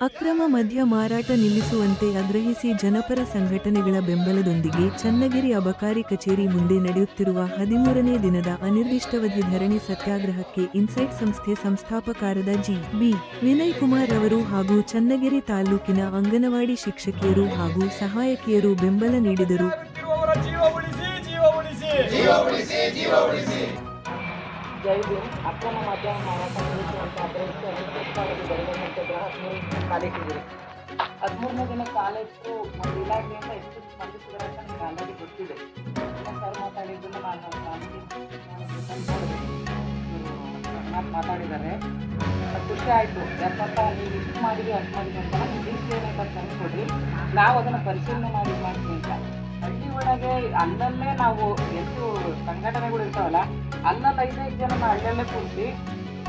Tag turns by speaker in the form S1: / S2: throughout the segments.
S1: ಅಕ್ರಮ ಮದ್ಯ ಮಾರಾಟ ನಿಲ್ಲಿಸುವಂತೆ ಆಗ್ರಹಿಸಿ ಜನಪರ ಸಂಘಟನೆಗಳ ಬೆಂಬಲದೊಂದಿಗೆ ಚನ್ನಗಿರಿ ಅಬಕಾರಿ ಕಚೇರಿ ಮುಂದೆ ನಡೆಯುತ್ತಿರುವ ಹದಿಮೂರನೇ ದಿನದ ಅನಿರ್ದಿಷ್ಟಾವಧಿ ಧರಣಿ ಸತ್ಯಾಗ್ರಹಕ್ಕೆ ಇನ್ಸೈಟ್ ಸಂಸ್ಥೆ ಸಂಸ್ಥಾಪಕರಾದ ಜಿ. ಬಿ. ವಿನಯ್ ಕುಮಾರ್ ಅವರು ಹಾಗೂ ಚನ್ನಗಿರಿ ತಾಲೂಕಿನ ಅಂಗನವಾಡಿ ಶಿಕ್ಷಕಿಯರು ಹಾಗೂ ಸಹಾಯಕಿಯರು ಬೆಂಬಲ ನೀಡಿದರು.
S2: ಜೈ ಭೀಮ್ ಅಕ್ರಮ ಮಾಧ್ಯಮ ಮಾರಾಟ ಕಾಲೇಜಿದೆ ಹದಿಮೂರನೇ ದಿನ ಕಾಲೇಜು ಒಂದು ಇಲಾಖೆಯಿಂದ ಎಷ್ಟು ಸ್ಪಂದಿಸಿದ್ರೆ ಅಂತ ನಿಮ್ಗೆ ಆಲ್ರೆಡಿ ಗೊತ್ತಿದೆ. ಸರ್ ಮಾತಾಡಿದ್ದನ್ನು ನಾನು ನಾನು ಮಾತಾಡಿದ್ದಾರೆ. ಖುಷಿ ಆಯಿತು. ಯಾಕಂತ ನೀವು ಇಷ್ಟು ಮಾಡಿದ್ವಿ ಅಷ್ಟು ಮಾಡಿದ್ವಿ ಅಂತ ನಮ್ಗೆ ಲೀಸ್ಟ್ ಏನೈತೆ ನಾವು ಅದನ್ನು ಪರಿಶೀಲನೆ ಮಾಡಿ ಮಾಡ್ತೀವಿ ಅಂತ. ಹಳ್ಳಿ ಒಳಗೆ ಅಲ್ಲಲ್ಲೇ ನಾವು ಎಷ್ಟು ಸಂಘಟನೆಗಳು ಇರ್ತಾವಲ್ಲ, ಅಲ್ಲಲ್ಲಿ ಐದೈದು ಜನ ಹಳ್ಳಿಯಲ್ಲೇ ಕೂರಿಸಿ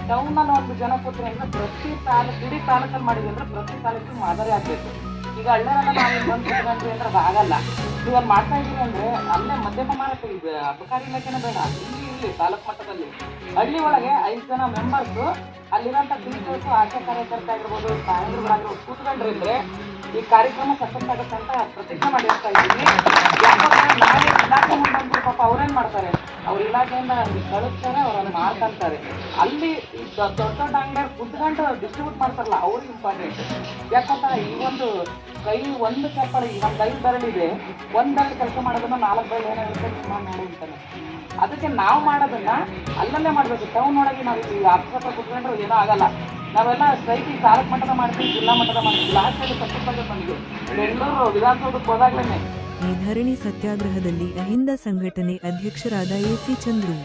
S2: ಟೌನಲ್ಲಿ ಒಂದು ಜನ ಕೂತ್ರೆ ಅಂದ್ರೆ ಪ್ರತಿ ತಾಲೂಕು ಇಡೀ ತಾಲೂಕಲ್ಲಿ ಮಾಡಿದ್ವಿ ಅಂದ್ರೆ ಪ್ರತಿ ತಾಲೂಕು ಮಾದರಿ ಆಗಬೇಕು. ಈಗ ಹಳ್ಳಿಯಲ್ಲ ನಾವು ಬಂದು ಅಂದ್ರೆ ಅದು ಆಗಲ್ಲ. ಅಲ್ಲಿ ಮಾಡ್ತಾ ಇದ್ದೀನಿ ಅಂದ್ರೆ ಅಲ್ಲೇ ಮಧ್ಯಮ ಮಾರಾಟ ಇದೆ ಅಬಕಾರಿ ಇಲಾಖೆನೇ ಬೇಡ. ಇಲ್ಲಿ ಇಲ್ಲಿ ತಾಲೂಕು ಮಟ್ಟದಲ್ಲಿ. ಹಳ್ಳಿ ಒಳಗೆ ಐದು ಜನ ಮೆಂಬರ್ಸು ಅಲ್ಲಿರೋಂಥ ಟೀಚರ್ಸ್ ಆಶಾ ಕಾರ್ಯಕರ್ತ ಆಗಿರ್ಬೋದು ತಾಯಂದ್ರುಗಳಾಗಿರ್ಬೋದು ಕೂತ್ಕೊಂಡ್ರಿದ್ರೆ ಈ ಕಾರ್ಯಕ್ರಮ ಸಫಲ ಆಗುತ್ತೆ ಅಂತ ಪ್ರತಿಜ್ಞೆ ಮಾಡಿರ್ತಾ ಇದ್ದೀನಿ. ಅವ್ರೇನ್ ಮಾಡ್ತಾರೆ. ಅವ್ರ ಇಲಾಖೆಯಿಂದ ನಮ್ಗೆ ಕಳಿಸ್ತಾರೆ ಅವ್ರನ್ನ ಮಾರ್ಕಂತಾರೆ ಅಲ್ಲಿ ದೊಡ್ಡ ದೊಡ್ಡ ಅಂಗಡಿಯವ್ರು ಕುತ್ಕೊಂಡು ಡಿಸ್ಟ್ರಿಬ್ಯೂಟ್ ಮಾಡ್ತಾರಲ್ಲ, ಅವ್ರಿಗೆ ಇಂಪಾರ್ಟೆಂಟ್ ಯಾಕಂದ್ರೆ ಈ ಒಂದು ಕೈ ಒಂದು ಚಪ್ಪಲಿ ಒಂದು ಐದು ಬೆರಳಿದೆ, ಒಂದು ಬೆರಳು ಕೆಲಸ ಮಾಡೋದನ್ನ ನಾಲ್ಕು ಬೆರಳು ಏನಾಗುತ್ತೆ ಸುಮಾರು ನೋಡು ಅಂತಾನೆ ಅದಕ್ಕೆ ನಾವು ಮಾಡೋದನ್ನ ಅಲ್ಲಲ್ಲೇ ಮಾಡಬೇಕು. ಟೌನ್ ಒಳಗೆ ನಾವು ಈ ಹತ್ತು ಹತ್ರ ಕುತ್ಕೊಂಡ್ರೆ ಏನೂ ಆಗಲ್ಲ. ನಾವೆಲ್ಲ ಸ್ಟ್ರೈಕಿ ತಾಲೂಕು ಮಟ್ಟದ ಮಾಡ್ತೀವಿ, ಜಿಲ್ಲಾ ಮಟ್ಟದ ಮಾಡ್ತೀವಿ. ಲಾಸ್ಟ್ ಅಲ್ಲಿ ತಪ್ಪಿಸ್ದಾಗ ಬಂದಿದೆ ಬೆಂಗಳೂರು ವಿಧಾನಸೌಧಕ್ಕೆ ಹೋದಾಗ್ಲೇ
S1: ಈ ಧರಣಿ ಸತ್ಯಾಗ್ರಹದಲ್ಲಿ ಅಹಿಂದ ಸಂಘಟನೆ ಅಧ್ಯಕ್ಷರಾದ ಎಸಿ ಚಂದ್ರು.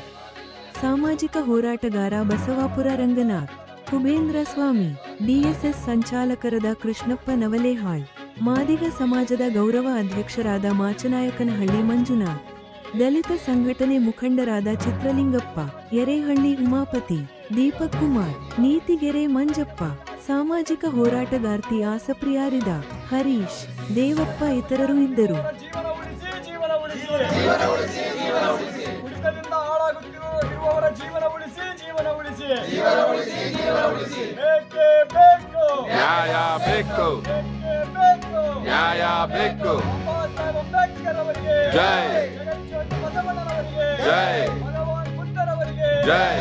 S1: ಸಾಮಾಜಿಕ ಹೋರಾಟಗಾರ ಬಸವಾಪುರ ರಂಗನಾಥ್, ಕುಬೇಂದ್ರ ಸ್ವಾಮಿ, ಡಿಎಸ್ಎಸ್ ಸಂಚಾಲಕರಾದ ಕೃಷ್ಣಪ್ಪ ನವಲೇಹಾಳ್, ಮಾದಿಗ ಸಮಾಜದ ಗೌರವ ಅಧ್ಯಕ್ಷರಾದ ಮಾಚನಾಯಕನಹಳ್ಳಿ ಮಂಜುನಾಥ್, ದಲಿತ ಸಂಘಟನೆ ಮುಖಂಡರಾದ ಚಿತ್ರಲಿಂಗಪ್ಪ ಎರೇಹಳ್ಳಿ ಉಮಾಪತಿ, ದೀಪಕ್ ಕುಮಾರ್, ನೀತಿಗೆರೆ ಮಂಜಪ್ಪ ಸಾಮಾಜಿಕ ಹೋರಾಟಗಾರ್ತಿ ಆಸಪ್ರಿಯಾರಿದ ಹರೀಶ್ ದೇವಪ್ಪ ಇತರರು ಇದ್ದರು
S3: ಜಯ ಉಳಿಸಿ ಜೀವನ ಉಳಿಸಿ ಜೀವನ ಉಳಿಸಿ ಜೀವನ ಉಳಿಸಿ ಕುಡಿತದಿಂದ ಹಾಳಾಗುತ್ತಿರುವ ಇರುವವರ ಜೀವನ ಉಳಿಸಿ ಜೀವನ ಉಳಿಸಿ ಜೀವನ ಉಳಿಸಿ ಜೀವನ ಉಳಿಸಿ ಬೇಕೇ ಬೇಕು
S4: ನ್ಯಾಯ ಬೇಕು
S3: ಬೇಕೇ ಬೇಕು
S4: ಬೇಕು
S3: ಬಾಬಾ ಸಾಹೇಬ್ ಅಂಬೇಡ್ಕರ್ ಅವರಿಗೆ
S4: ಜೈ.
S3: ಜಗಜ್ಯೋತಿ ಬಸವಣ್ಣನವರಿಗೆ
S4: ಜೈ.
S3: ಭಗವಾನ್ ಬುದ್ಧರವರಿಗೆ
S4: ಜೈ